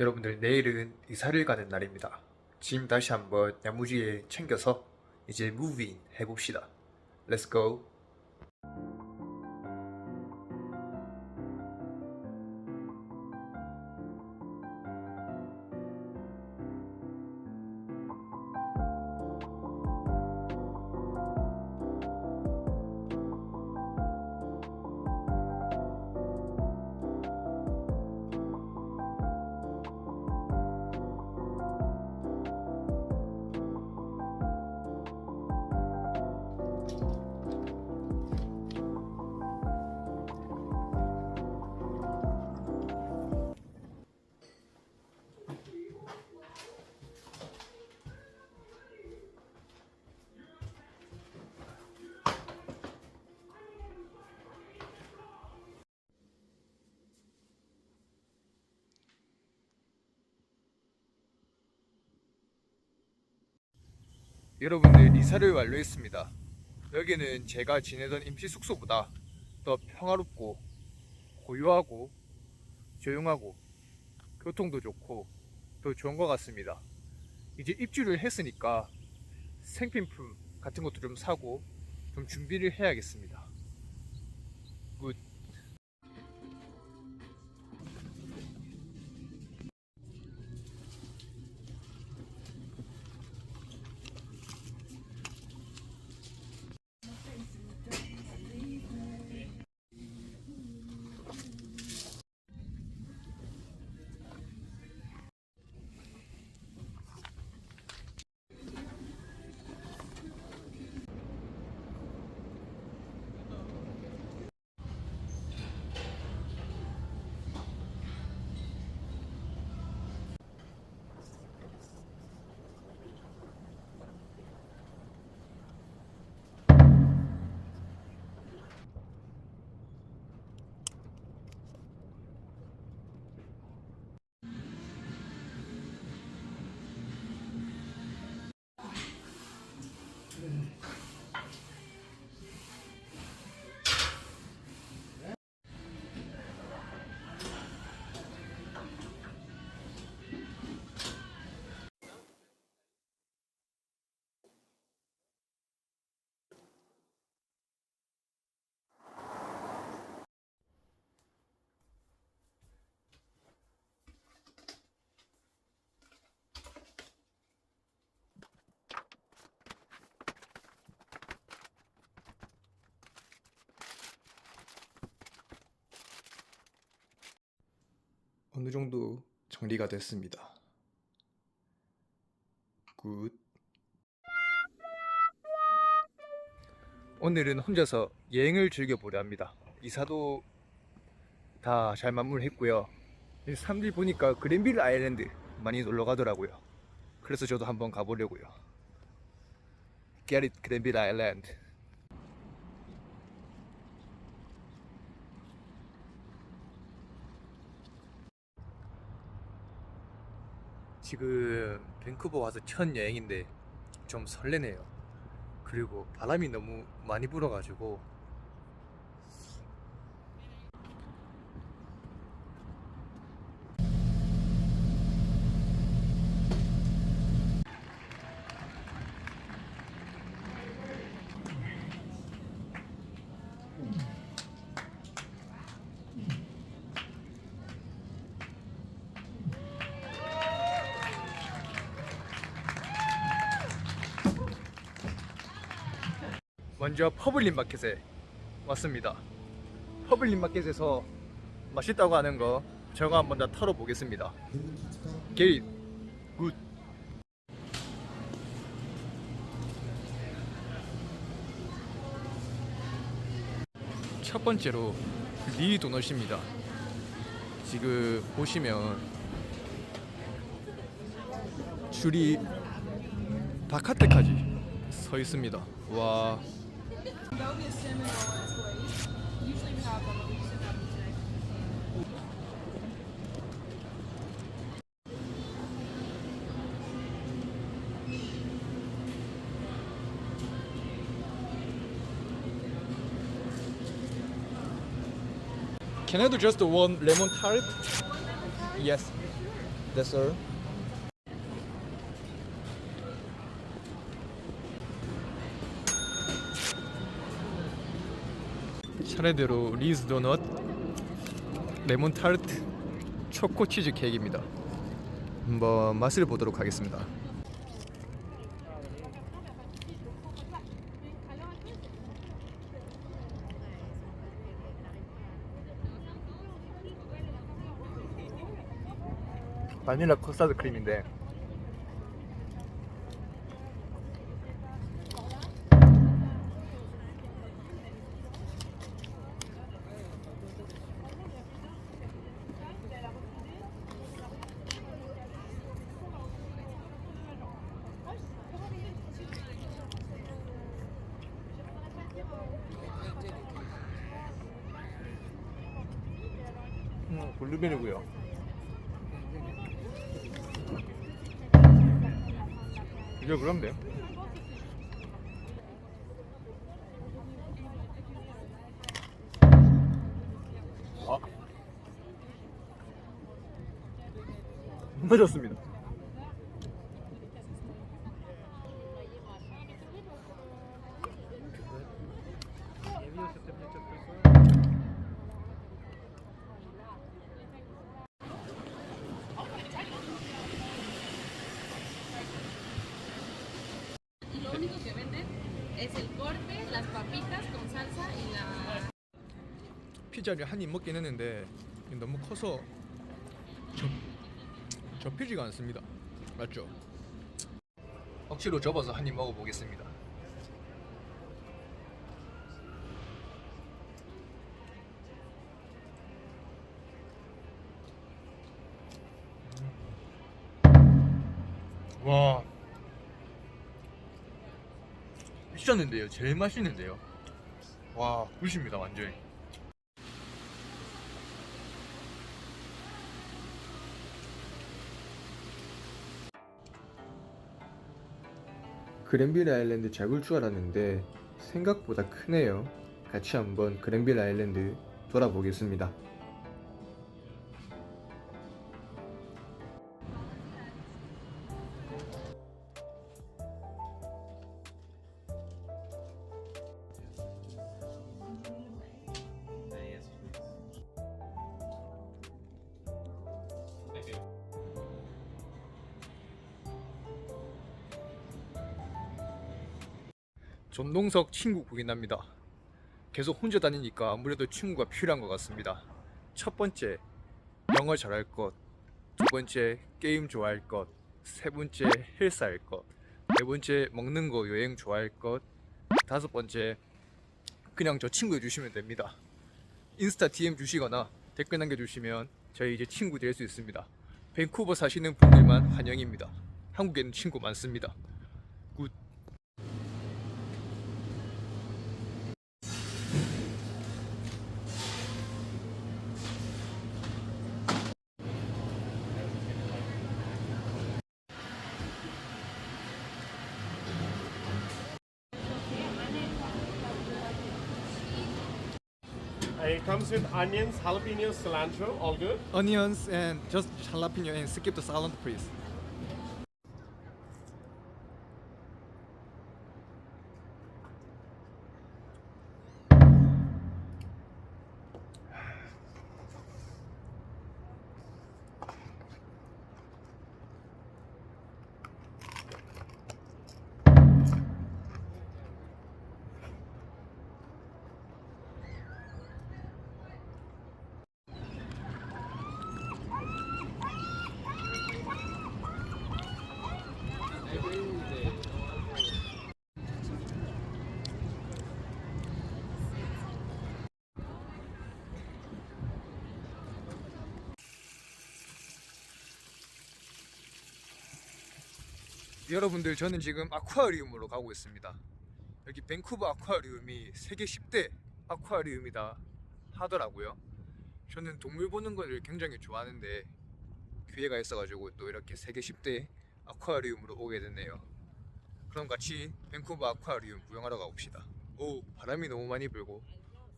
여러분들 내일은 이사를 가는 날입니다. 짐 다시 한번 야무지게 챙겨서 이제 무빙 해봅시다. Let's go. 여러분들 이사를 완료했습니다. 여기는 제가 지내던 임시 숙소보다 더 평화롭고 고요하고 조용하고 교통도 좋고 더 좋은 것 같습니다. 이제 입주를 했으니까 생필품 같은 것도 좀 사고 좀 준비를 해야겠습니다. 굿. 어느 정도 정리가 됐습니다. 굿. 오늘은 혼자서 여행을 즐겨보려 합니다. 이사도 다 잘 마무리했고요. 이 사람들이 보니까 그랜빌 아일랜드 많이 놀러 가더라고요. 그래서 저도 한번 가보려고요. Get 그랜빌 아일랜드. 지금 밴쿠버 와서 첫 여행인데 좀 설레네요. 그리고 바람이 너무 많이 불어가지고 먼저 퍼블린 마켓에 왔습니다. 퍼블린 마켓에서 맛있다고 하는 거 제가 한번 다 털어 보겠습니다. 게이 굿. 첫 번째로 리 도넛입니다. 지금 보시면 줄이 바깥에까지 서 있습니다. 와. Belgian cinnamon roll is great. Usually we have them, but we just didn't have them today. Can I do just the one lemon tart? Yes. That's all. 차례대로 리즈 도넛, 레몬 타르트, 초코 치즈 케이크입니다. 한번 맛을 보도록 하겠습니다. 바닐라 커스터드 크림인데 음, 블루베리고요. 이제 그런데 아 맞았습니다. Y es el corte, las papitas con salsa y la 피자를 한 입 먹긴 했는데 너무 커서 접, 접히지가 않습니다. 맞죠? 억지로 접어서 한 입 먹어보겠습니다. 와 미쳤는데요 제일 맛있는데요 와 굿입니다 완전히 그랜빌 아일랜드 작을 줄 알았는데 생각보다 크네요. 같이 한번 그랜빌 아일랜드 돌아보겠습니다. 전동석 친구 구인합니다. 계속 혼자 다니니까 아무래도 친구가 필요한 것 같습니다. 첫 번째, 영어 잘할 것. 두 번째, 게임 좋아할 것. 세 번째, 헬스 할 것. 네 번째, 먹는 거 여행 좋아할 것. 다섯 번째, 그냥 저 친구 해주시면 됩니다. 인스타 DM 주시거나 댓글 남겨주시면 저희 이제 친구 될 수 있습니다. 밴쿠버 사시는 분들만 환영입니다. 한국에는 친구 많습니다. Onions, jalapenos, cilantro, all good. onions and just jalapeno and skip the salad please. 여러분들 저는 지금 아쿠아리움으로 가고 있습니다. 여기 밴쿠버 아쿠아리움이 세계 10대 아쿠아리움이다 하더라고요. 저는 동물 보는 걸 굉장히 좋아하는데 기회가 있어가지고 또 이렇게 세계 10대 아쿠아리움으로 오게 됐네요. 그럼 같이 밴쿠버 아쿠아리움 구경하러 가봅시다. 오 바람이 너무 많이 불고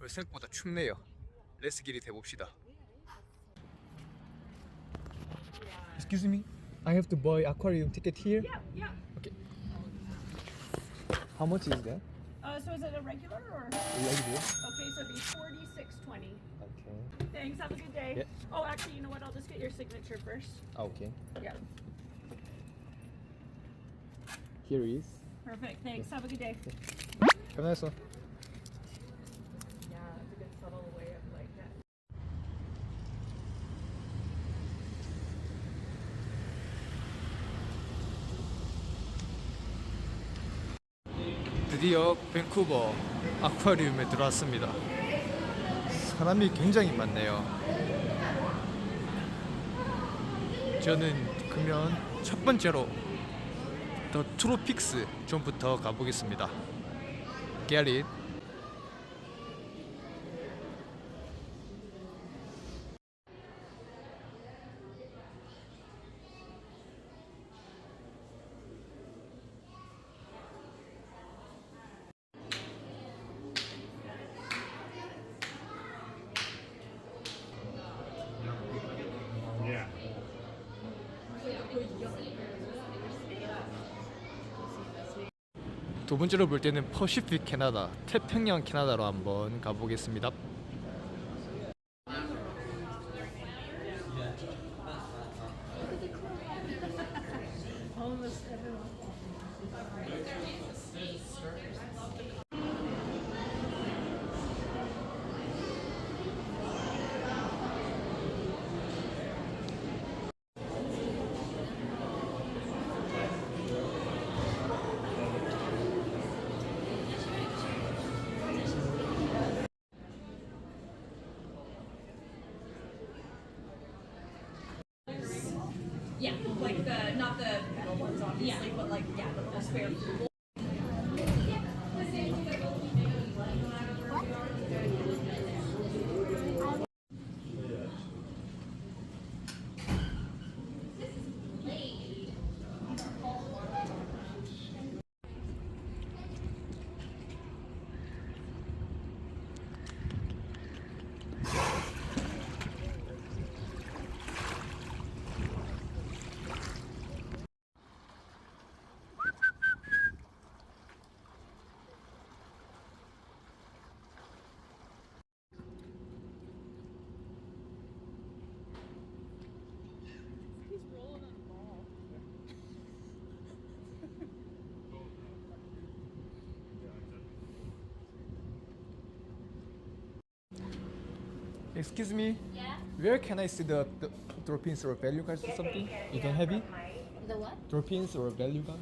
생각보다 춥네요. 레스길이 돼봅시다. Excuse me. I have to buy aquarium ticket here. Yeah, yeah. Okay. How much is that? Uh, so is it a regular or? Regular. Okay, so it'd be forty-six twenty. Okay. Thanks. Have a good day. Yeah. Oh, actually, you know what? I'll just get your signature first. Ah, okay. Yeah. Here is. Perfect. Thanks. Yeah. Have a good day. Have a nice one. 드디어 밴쿠버 아쿠아리움에 들어왔습니다. 사람이 굉장히 많네요. 저는 그러면 첫 번째로 더 트로픽스 존부터 가보겠습니다. Get? 두 번째로 볼 때는 퍼시픽 캐나다, 태평양 캐나다로 한번 가보겠습니다. Not the metal ones, obviously, but like yeah, the little spare. Excuse me. Yeah. Where can I see the, the dolphins or value guys or something? You don't have it? The what? Dolphins or value gun?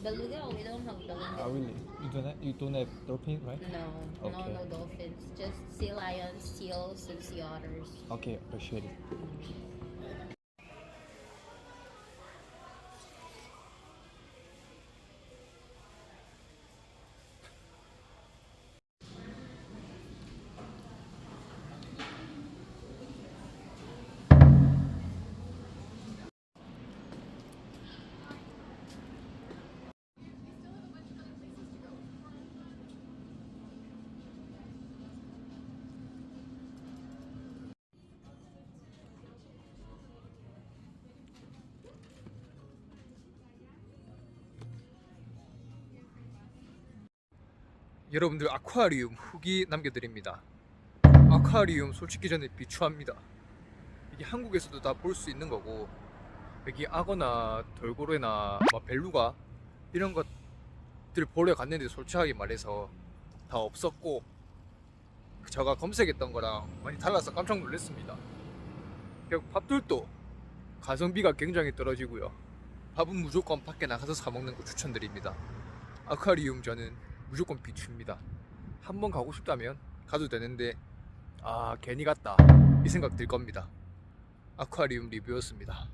Beluga? We don't have beluga. Oh really? You don't have, you don't have dolphin, right? No, no, Okay. no dolphins. Just sea lions, seals, and sea otters. Okay, appreciate it. 여러분들 아쿠아리움 후기 남겨드립니다. 아쿠아리움 솔직히 저는 비추합니다. 이게 한국에서도 다 볼 수 있는 거고 여기 악어나 돌고래나 뭐 벨루가 이런 것들 보러 갔는데 솔직하게 말해서 다 없었고 제가 검색했던 거랑 많이 달라서 깜짝 놀랐습니다. 그리고 밥들도 가성비가 굉장히 떨어지고요. 밥은 무조건 밖에 나가서 사 먹는 거 추천드립니다. 아쿠아리움 저는 무조건 비추입니다. 한번 가고 싶다면 가도 되는데 아 괜히 갔다 이 생각 들 겁니다. 아쿠아리움 리뷰였습니다.